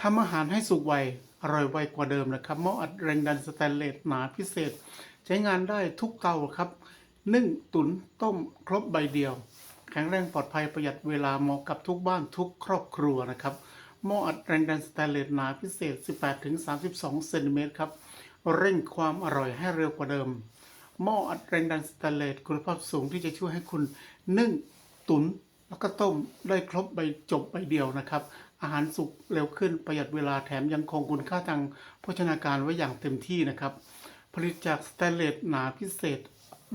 ทำอาหารให้สุกไว อร่อยไวกว่าเดิมนะครับหม้ออัดแรงดันสแตนเลสหนาพิเศษ ใช้งานได้ทุกเตาครับ นึ่งตุนต้มครบใบเดียว แข็งแรงปลอดภัยประหยัดเวลาเหมาะกับทุกบ้านทุกครอบครัวนะครับหม้ออัดแรงดันสแตนเลสหนาพิเศษ 18-32 เซนติเมตรครับ เร่งความอร่อยให้เร็วกว่าเดิม หม้ออัดแรงดันสแตนเลสคุณภาพสูงที่จะช่วยให้คุณนึ่งตุน แล้วก็ต้มได้ครบใบจบใบเดียวนะครับ อาหารสุกเร็วขึ้นประหยัดเวลาแถมยังคงคุณค่าทางโภชนาการไว้อย่างเต็มที่นะครับ ผลิตจากสแตนเลสหนาพิเศษ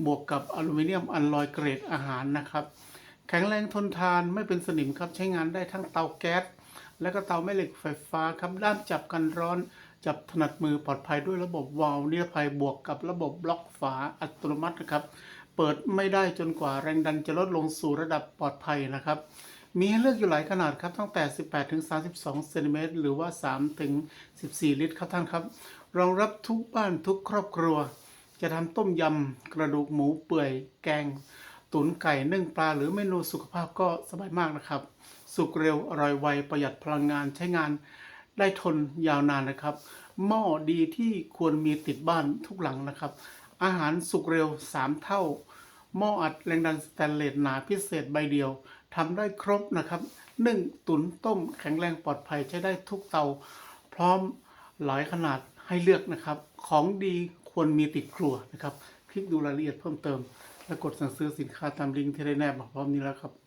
บวกกับอลูมิเนียมอัลลอยเกรดอาหารนะครับ แข็งแรงทนทานไม่เป็นสนิมครับใช้งานได้ทั้งเตาแก๊สและก็เตาแม่เหล็กไฟฟ้าครับด้านจับกันร้อนจับถนัดมือปลอดภัยด้วยระบบวาล์วนิรภัยบวกกับระบบบล็อกฝาอัตโนมัตินะครับ เปิดไม่ได้จนกว่าแรงดันจะลดลงสู่ระดับปลอดภัยนะครับ มีให้เลือกอยู่หลายขนาดครับตั้งแต่ 18ถึง32เซนติเมตรหรือว่า3ถึง14 ลิตรครับท่านครับรองรับทุกบ้านทุกครอบครัว จะทำต้มยำกระดูกหมูเปื่อยแกง ตุ๋นไก่นึ่งปลาหรือเมนูสุขภาพก็สบายมากนะครับ สุกเร็วอร่อยไวประหยัดพลังงานใช้งานได้ทนยาวนานนะครับ หม้อดีที่ควรมีติดบ้านทุกหลังนะครับ อาหารสุกเร็ว 3 เท่า หม้ออัดแรงดันสแตนเลสหนาพิเศษใบเดียวทำได้ครบนะครับนึ่งตุ๋นต้มแข็งแรงปลอดภัยใช้ได้ทุกเตา พร้อมหลายขนาดให้เลือกนะครับ ของดีควรมีติดครัวนะครับ คลิกดูรายละเอียดเพิ่มเติม และกดสั่งซื้อสินค้าตามลิงก์ที่ได้แนบมาพร้อมนี้แล้วครับ